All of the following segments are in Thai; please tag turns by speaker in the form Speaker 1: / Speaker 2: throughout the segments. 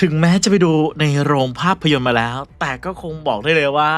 Speaker 1: ถึงแม้จะไปดูในโรงภาพยนตร์มาแล้ว แต่ก็คงบอกได้เลยว่า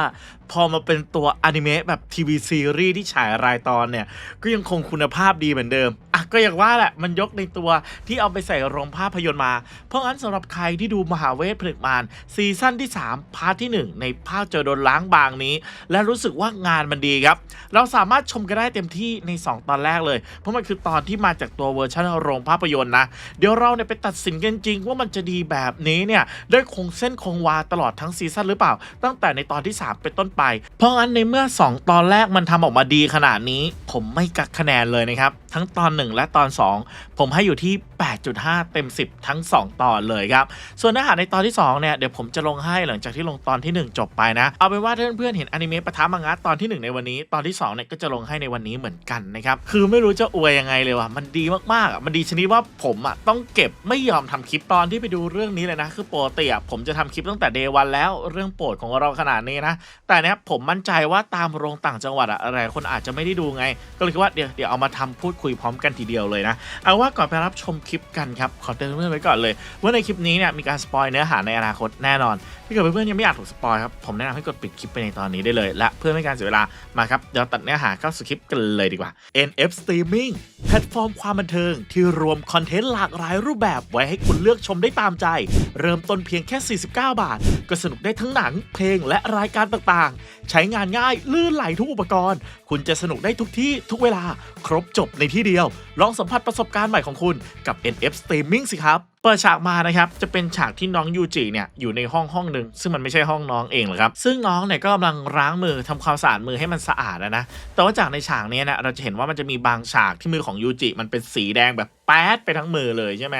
Speaker 1: พอมาเป็นตัวอนิเมะแบบทีวีซีรีส์ที่ฉายรายตอนเนี่ย ก็ยังคงคุณภาพดีเหมือนเดิม อะก็อย่างว่าแหละ มันยกในตัวที่เอาไปใส่โรงภาพยนตร์มา เพราะงั้นสำหรับใครที่ดูมหาเวทผลึกมารซีซั่นที่ 3 พาร์ทที่ 1 ในภาคเจอโดนล้างบางนี้ และรู้สึกว่างานมันดีครับ เราสามารถชมกันได้เต็มที่ใน 2 ตอนแรกเลย เพราะมันคือตอนที่มาจากตัวเวอร์ชันโรงภาพยนตร์นะ เดี๋ยวเราเนี่ยไปตัดสินกันจริงว่ามันจะดีแบบนี้เนี่ยได้คงเส้นคงวาตลอดทั้งซีซั่นหรือเปล่า ตั้งแต่ในตอนที่ 3 เป็นต้นไป เพราะงั้นในเมื่อ 2 ตอนแรกมันทำออกมาดีขนาดนี้ ผมไม่กักคะแนนเลยนะครับ ทั้งตอน 1 และตอน 2 ผมให้อยู่ที่ 8.5 เต็ม 10 ทั้ง 2 ตอนเลยครับ ส่วนเนื้อหาในตอนที่ 2 เนี่ย เดี๋ยวผมจะลงให้หลังจากที่ลงตอนที่ 1 จบไปนะ เอาเป็นว่าเพื่อนๆเห็นอนิเมะปะทะมังงะตอนที่ 1 ในวันนี้ ตอนที่2เนี่ยก็จะลงให้ในวันนี้เหมือนกันนะครับ คือไม่รู้จะอวยยังไงเลยว่ะ มันดีมากๆอะ มันดีชนิดว่าผมอะต้องเก็บไม่ยอมทำคลิปตอนที่ไปดูเรื่องนี้เลยนะ คือโปกติอะผมจะทำคลิปตั้งแต่เดวันแล้วเรื่องโปรดของเราขนาดนี้นะ แต่เนี้ยผมมั่นใจว่าตามโรงต่างจังหวัดอะอะไรคนอาจจะไม่ได้ดูไง ก็เลยคิดว่าเดี๋ยวเดี๋ยวเอามาทำพูดคุยพร้อมกันทีเดียวเลยนะ เอาว่าก่อนไปรับชมคลิปกันครับ ขอเตือนเพื่อนไว้ก่อนเลย ว่าในคลิปนี้เนี่ยมีการสปอยเนื้อหาในอนาคตแน่นอนถ้าเกิดเพื่อนๆยังไม่อยากถูกสปอยครับผมแนะนำให้กดปิดคลิปไปในตอนนี้ได้เลย และเพื่อไม่การเสียเวลามาครับเดี๋ยวตัดเนื้อหาเข้าสู่คลิปกันเลยดีกว่า NF Streaming แพลตฟอร์มความบันเทิงที่รวมคอนเทนต์หลากหลายรูปแบบไว้ให้คุณเลือกชมได้ตามใจ เริ่มต้นเพียงแค่ 49 บาท ก็สนุกได้ทั้งหนัง เพลงและรายการต่างใช้งานง่ายลื่นไหลทุกอุปกรณ์ คุณจะสนุกได้ทุกที่ทุกเวลา ครบจบในที่เดียว ลองสัมผัสประสบการณ์ใหม่ของคุณกับ NF Streaming สิครับเปิดฉากมานะครับจะเป็นฉากที่น้องยูจิเนี่ยอยู่ในห้องห้องหนึ่งซึ่งมันไม่ใช่ห้องน้องเองหรอกครับ ซึ่งน้องเนี่ยก็กำลังล้างมือทำความสะอาดมือให้มันสะอาดนะนะแต่ว่าจากในฉากนี้นะเราจะเห็นว่ามันจะมีบางฉากที่มือของยูจิมันเป็นสีแดงแบบแป๊ดไปทั้งมือเลยใช่ไหม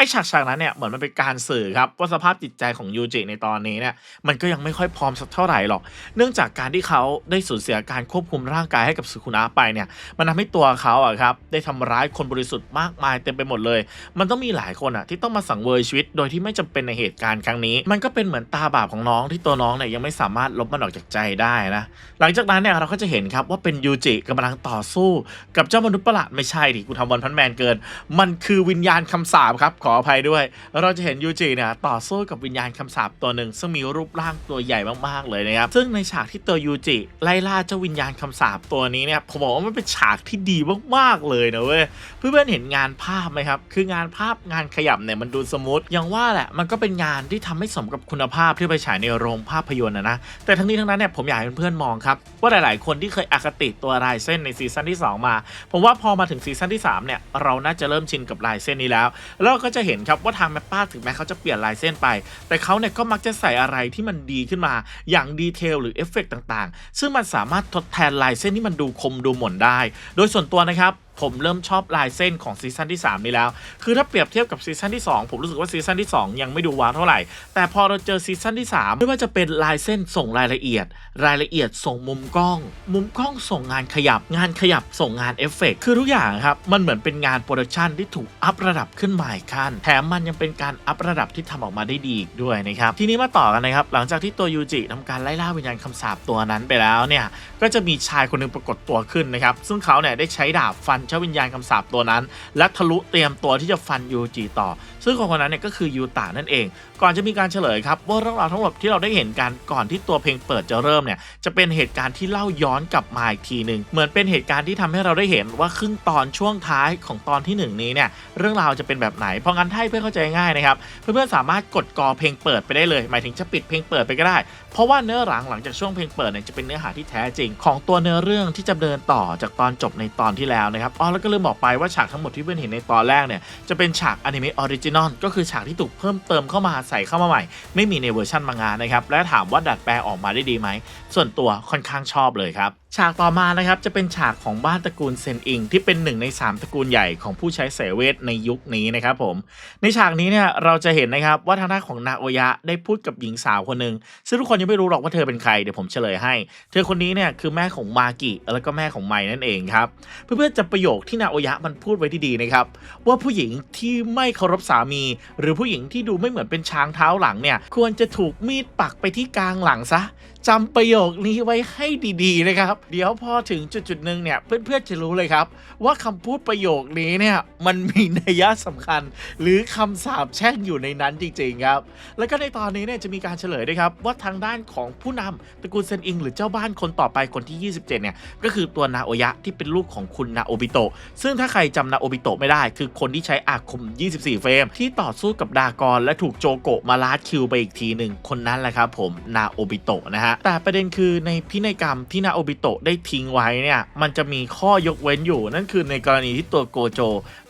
Speaker 1: ไอฉากฉากนั้นเนี่ยเหมือนมันเป็นการสื่อครับว่าสภาพจิตใจของยูจิในตอนนี้เนี่ยมันก็ยังไม่ค่อยพร้อมสักเท่าไหร่หรอก เนื่องจากการที่เขาได้สูญเสียการควบคุมร่างกายให้กับสุคุนะไปเนี่ย มันทำให้ตัวเขาอะครับได้ทำร้ายคนบริสุทธิ์มากมายเต็มไปหมดเลย มันต้องมีหลายคนอะที่ต้องมาสังเวยชีวิต โดยที่ไม่จำเป็นในเหตุการณ์ครั้งนี้ มันก็เป็นเหมือนตาบาปของน้องที่ตัวน้องเนี่ยยังไม่สามารถลบมันออกจากใจได้นะหลังจากนั้นเนี่ยเราก็จะเห็นครับว่าเป็นยูจิกำลังต่อสู้ กับเจ้ามนุษย์ประหลาดไม่ใช่ดิกูทำวันพันแมนเกิน มันคือวิญญาณคำสาปครับขออภัยด้วย เราจะเห็นยูจิเนี่ยต่อสู้กับวิญญาณคำสาปตัวหนึ่งซึ่งมีรูปร่างตัวใหญ่มากๆเลยนะครับซึ่งในฉากที่ตัวยูจิไล่ล่าเจ้าวิญญาณคำสาปตัวนี้เนี่ยผมบอกว่ามันเป็นฉากที่ดีมากๆเลยนะเว้ยเพื่อนๆเห็นงานภาพไหมครับคืองานภาพงานขยับเนี่ยมันดูสมูทอย่างว่าแหละมันก็เป็นงานที่ทำให้สมกับคุณภาพที่ไปฉายในโรงภาพยนตร์นะนะแต่ทั้งนี้ทั้งนั้นเนี่ยผมอยากให้เพื่อนๆมองครับว่าหลายๆ คนที่เคยอคติตัวลายเส้นในซีซั่นที่สองมา ผมว่าพอมาถึงซีซั่นที่3เนี่ยเราน่าจะเริ่มชินกับลายเส้นนี้แล้วเราก็จะเห็นครับว่าทางแมปป้าถึงแม้เขาจะเปลี่ยนลายเส้นไป แต่เขาเนี่ยก็มักจะใส่อะไรที่มันดีขึ้นมา อย่างดีเทลหรือเอฟเฟกต์ต่างๆ ซึ่งมันสามารถทดแทนลายเส้นที่มันดูคมดูหม่นได้ โดยส่วนตัวนะครับ ผมเริ่มชอบลายเส้นของซีซั่นที่ 3 นี้แล้ว คือถ้าเปรียบเทียบกับซีซั่นที่ 2 ผมรู้สึกว่าซีซั่นที่ 2 ยังไม่ดูว้าวเท่าไหร่ แต่พอเราเจอซีซั่นที่3ไม่ว่าจะเป็นลายเส้นส่งรายละเอียด รายละเอียดส่งมุมกล้อง มุมกล้องส่งงานขยับ งานขยับส่งงานเอฟเฟกต์คือทุกอย่างครับ มันเหมือนเป็นงานโปรดักชันที่ถูกอัพระดับขึ้นมาอีกขั้น แถมมันยังเป็นการอัพระดับที่ทำออกมาได้ดีอีกด้วยนะครับ ทีนี้มาต่อกันนะครับ หลังจากที่ตัวยูจิทำการไล่ล่าวิญญาณคำสาปตัวนั้นไปแล้วเนี่ย ก็จะมีชายคนนึงปรากฏตัวขึ้นนะครับ ซึ่งเขาเนี่ยได้ใช้ดาบฟันเจ้าวิญญาณคำสาปตัวนั้น และทะลุเตรียมตัวที่จะฟันยูจิต่อ ซึ่งคนคนนั้นเนี่ยก็คือยูตะนั่นเอง ก่อนจะมีการเฉลยครับว่าเรื่องราวทั้งหมดที่เราได้เห็นกันก่อนที่ตัวเพลงเปิดจะเริ่มเนี่ยจะเป็นเหตุการณ์ที่เล่าย้อนกลับมาอีกทีหนึ่งเหมือนเป็นเหตุการณ์ที่ทำให้เราได้เห็นว่าครึ่งตอนช่วงท้ายของตอนที่หนึ่งนี้เนี่ยเรื่องราวจะเป็นแบบไหนเพราะงั้นถ้าให้เพื่อนเข้าใจง่ายนะครับเพื่อนๆสามารถกดกอเพลงเปิดไปได้เลย หมายถึงจะปิดเพลงเปิดไปก็ได้ เพราะว่าเนื้อหลังหลังจากช่วงเพลงเปิดเนี่ยจะเป็นเนื้อหาที่แท้จริง ของตัวเนื้อเรื่องที่จะเดินต่อจากตอนจบในตอนที่แล้วนะครับอ๋อแล้วก็ลืมบอกไปว่าฉากทั้งหมดที่เพื่อนเห็นในตอนแรกเนี่ยจะเป็นฉากอนิเมะออริจินอลก็คือฉากที่ถูกเพิ่มเติมเข้ามาใส่เข้ามาใหม่ ไม่มีในเวอร์ชันมังงะนะครับและถามว่าดัดแปลงออกมาได้ดีไหมส่วนตัวค่อนข้างชอบเลยครับ ฉากต่อมานะครับจะเป็นฉากของบ้านตระกูลเซนอิง ที่เป็นหนึ่งใน 3ตระกูลใหญ่ของผู้ใช้เสเวทในยุคนี้นะครับผม ในฉากนี้เนี่ยเราจะเห็นนะครับว่าทางด้านของนาโอยะได้พูดกับหญิงสาวคนหนึ่งซึ่งทุกคนยังไม่รู้หรอกว่าเธอเป็นใครเดี๋ยวผมเฉลยให้ เธอคนนี้เนี่ยคือแม่ของมากิแล้วก็แม่ของไมนั่นเองครับเพื่อๆจะประโยคที่นาโอยะมันพูดไว้ที่ดีนะครับว่าผู้หญิงที่ไม่เคารพสามี หรือผู้หญิงที่ดูไม่เหมือนเป็นช้างเท้าหลังเนี่ยควรจะถูกมีดปักไปที่กลางหลังซะจำประโยคนี้ไว้ให้ดีๆนะครับ เดี๋ยวพอถึงจุดๆหนึ่งเนี่ยเพื่อนๆจะรู้เลยครับ ว่าคำพูดประโยคนี้เนี่ยมันมีนัยยะสำคัญ หรือคำสาปแช่งอยู่ในนั้นจริงๆครับ แล้วก็ในตอนนี้เนี่ยจะมีการเฉลยด้วยครับว่าทางด้านของผู้นำตระกูลเซนอิง หรือเจ้าบ้านคนต่อไปคนที่ 27 เนี่ยก็คือตัวนาโอยะที่เป็นลูกของคุณนาโอบิโตะซึ่งถ้าใครจำนาโอบิโตะไม่ได้ คือคนที่ใช้อาคม 24 เฟรมที่ต่อสู้กับดากอนและถูกโจโกะมาลาดคิวไปอีกทีหนึ่งคนนั้นแหละครับผมนาโอบิโตะนะฮะแต่ประเด็นคือในพินัยกรรมที่นาโอบิโตะได้ทิ้งไว้เนี่ยมันจะมีข้อยกเว้นอยู่ นั่นคือในกรณีที่ตัวโกโจ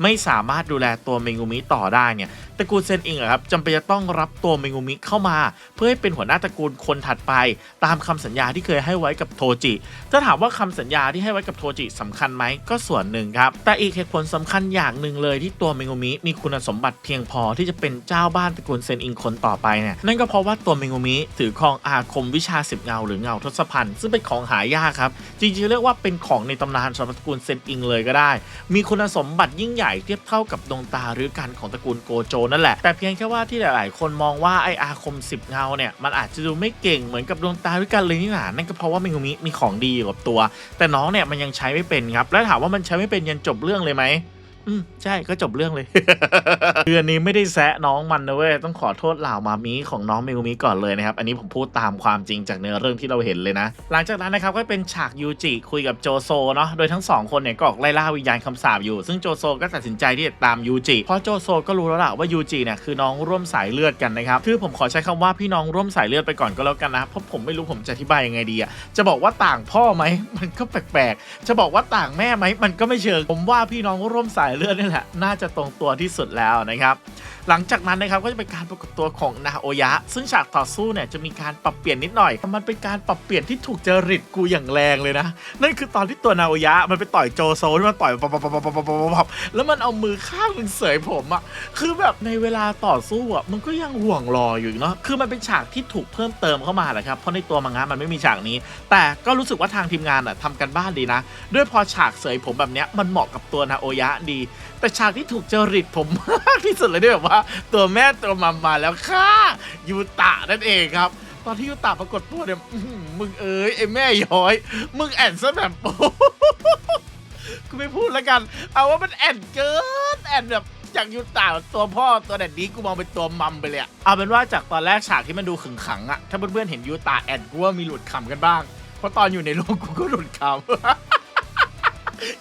Speaker 1: ไม่สามารถดูแลตัวเมงุมิต่อได้เนี่ยตระกูลเซนอิงอะครับจำเป็นจะต้องรับตัวเมงุมิเข้ามา เพื่อให้เป็นหัวหน้าตระกูลคนถัดไป ตามคำสัญญาที่เคยให้ไว้กับโทจิถ้าถามว่าคำสัญญาที่ให้ไว้กับโทจิสำคัญไหมก็ส่วนหนึ่งครับ แต่อีกเหตุผลสำคัญอย่างหนึ่งเลยที่ตัวเมงุมิมีคุณสมบัติเพียงพอที่จะเป็นเจ้าบ้านตระกูลเซนอิงคนต่อไปเนี่ยนั่นก็เพราะว่าตัวเมงุมิถือครองอาคมวิชาสิบเงา หรือเงาทศพันธ์ซึ่งเป็นของหายากครับ จริงๆ เรียกว่าเป็นของในตำนานสำหรับตระกูลเซนอิงเลยก็ได้ มีคุณสมบัติยิ่งใหญ่เทียบเท่ากับดวงตาหรือกันของตระกูลโกโจนั่นแหละ แต่เพียงแค่ว่าที่หลายๆ คนมองว่าไออาคม 10 เงาเนี่ยมันอาจจะดูไม่เก่งเหมือนกับดวงตาหรือกันเลยนี่หนานั่นก็เพราะว่าเมงุมิมีของดีอยู่กับตัว แต่น้องเนี่ยมันยังใช้ไม่เป็นครับ แล้วถามว่ามันใช้ไม่เป็นยันจบเรื่องเลยไหม อืมใช่ก็จบเรื่องเลย คืออันนี้ไม่ได้แซะน้องมันนะเว้ยต้องขอโทษเหล่ามามีของน้องเมกุมิก่อนเลยนะครับ อันนี้ผมพูดตามความจริงจากเนื้อเรื่องที่เราเห็นเลยนะ หลังจากนั้นนะครับก็เป็นฉากยูจิคุยกับโจโซเนาะโดยทั้งสองคนเนี่ยก็ออกไล่ล่าวิญญาณคำสาปอยู่ ซึ่งโจโซก็ตัดสินใจที่จะตามยูจิเพราะโจโซก็รู้แล้วล่ะว่ายูจิเนี่ยคือน้องร่วมสายเลือดกันนะครับคือผมขอใช้คำว่าพี่น้องร่วมสายเลือดไปก่อนก็แล้วกันนะเพราะผมไม่รู้ผมจะอธิบายยังไงดีอะจะบอกว่าต่างพ่อไหมมันก็แปลกๆจะบอกว่าต่างแม่ไหมมันก็ไม่เชิงผมว่าพี่น้องร่วมสายเลือดนี่แหละ น่าจะตรงตัวที่สุดแล้วนะครับ หลังจากนั้นนะครับก็จะเป็นการปรากฏตัวของนาโอยะ ซึ่งฉากต่อสู้เนี่ยจะมีการปรับเปลี่ยนนิดหน่อย มันเป็นการปรับเปลี่ยนที่ถูกจริตกูอย่างแรงเลยนะ นั่นคือตอนที่ตัวนาโอยะ มันไปต่อยโจโซที่มันต่อยปับปับปับปับปับปับปับแล้วมันเอามือข้างหนึ่งเสยผมอะคือแบบในเวลาต่อสู้อะมันก็ยังห่วงรออยู่เนาะ คือมันเป็นฉากที่ถูกเพิ่มเติมเข้ามาแหละครับ เพราะในตัวมังงะมันไม่มีฉากนี้ แต่ก็รู้สึกว่าทางทีมงานอะทำกันบ้านดีนะ ด้วยพอฉากเสยผมแบบเนี้ยมันเหมาะกับตัวนาโอยะดีแต่ฉากที่ถูกจริตผมมากที่สุดเลยเนี่ยแบบว่า ตัวแม่ตัวมัมมาแล้วค่ะยูตะนั่นเองครับตอนที่ยูตะปรากฏตัวเนี่ยมึงเอ้ยไอ้แม่ย้อย มึงแอนซะแบบกูไม่พูดแล้วกัน เอาว่ามันแอนเกินแอนแบบจากยูตะตัวพ่อตัวแดดดี้กูมองเป็นตัวมัมไปเลยเอาเป็นว่าจากตอนแรกฉากที่มันดูขึงขังอะถ้าเพื่อนๆเห็นยูตะแอนกูว่ามีหลุดขำกันบ้าง เพราะตอนอยู่ในโรงกูก็หลุดขำ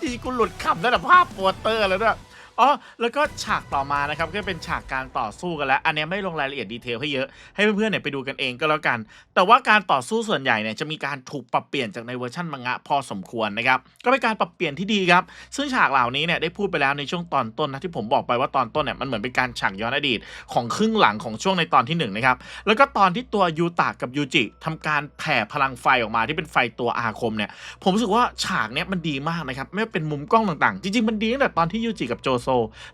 Speaker 1: อีกูหลุดขำตั้งแต่ภาพโปสเตอร์แล้วด้วย อ๋อแล้วก็ฉากต่อมานะครับก็เป็นฉากการต่อสู้กันแล้ว อันนี้ไม่ลงรายละเอียดดีเทลให้เยอะให้เพื่อนๆเนี่ยไปดูกันเองก็แล้วกัน แต่ว่าการต่อสู้ส่วนใหญ่เนี่ยจะมีการถูกปรับเปลี่ยนจากในเวอร์ชันมังงะพอสมควรนะครับก็เป็นการปรับเปลี่ยนที่ดีครับ ซึ่งฉากเหล่านี้เนี่ยได้พูดไปแล้วในช่วงตอนต้นนะที่ผมบอกไปว่าตอนต้นเนี่ยมันเหมือนเป็นการฉากย้อนอดีตของครึ่งหลังของช่วงในตอนที่หนึ่งนะครับแล้วก็ตอนที่ตัวยูตะกับยูจิทำการแผ่พลังไฟออกมาที่เป็นไฟตัวอาคมเนี่ยผมรู้สึกว่าฉากเนี้ยมันดีมากนะครับไม่ว่าเป็นมุมกล้องต่างๆ จริงๆมันดีตั้งแต่ตอนที่ยูจิกับโจโซ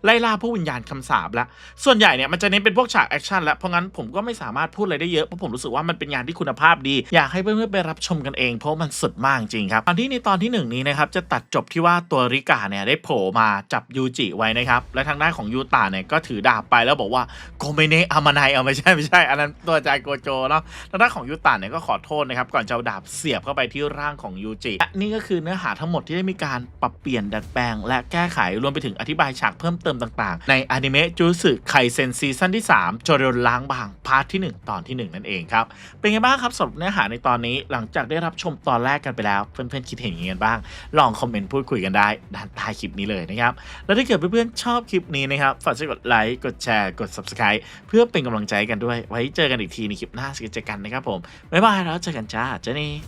Speaker 1: ไล่ล่าผู้วิญญาณคำสาปแล้วส่วนใหญ่เนี่ยมันจะเน้นเป็นพวกฉากแอคชั่นแล้วเพราะงั้นผมก็ไม่สามารถพูดอะไรได้เยอะเพราะผมรู้สึกว่ามันเป็นงานที่คุณภาพดี อยากให้เพื่อนๆไปรับชมกันเอง เพราะมันสุดมากจริงครับตอนที่ในตอนที่หนึ่งนี้นะครับจะตัดจบที่ว่าตัวริกาเนี่ยได้โผล่มาจับยูจิไว้นะครับและทางด้านของยูตาเนี่ยก็ถือดาบไปแล้วบอกว่าโกเมเนะอามาไนเอาไม่ใช่ไม่ใช่อันนั้นตัวใจโกโจเนาะทางด้านของยูตะเนี่ยก็ขอโทษนะครับก่อนจะเอาดาบเสียบเข้าไปที่ร่างของยูจิและนี่ก็คือเนื้อหาทั้งหมดที่ได้มีการปรับเปลี่ยนดัดแปลง และแก้ไขรวมไปถึงอธิบายฉากเพิ่มเติมต่างๆ ในอนิเมะจูสึไคเซนซีซั่นที่3โจเรนล้างบางพาร์ทที่ 1 ตอนที่ 1 นั่นเองครับ เป็นไงบ้างครับสำหรับเนื้อหาในตอนนี้หลังจากได้รับชมตอนแรกกันไปแล้ว เพื่อนๆคิดเห็นยังไงบ้าง ลองคอมเมนต์พูดคุยกันได้ด้านใต้คลิปนี้เลยนะครับ แล้วถ้าเกิดเพื่อนๆชอบคลิปนี้นะครับฝากช่วยกดไลค์กดแชร์กด subscribe เพื่อเป็นกำลังใจกันด้วย ไว้เจอกันอีกทีในคลิปหน้าสกิจกันนะครับผมบ๊ายบายแล้วเจอกันจ้าเจนี่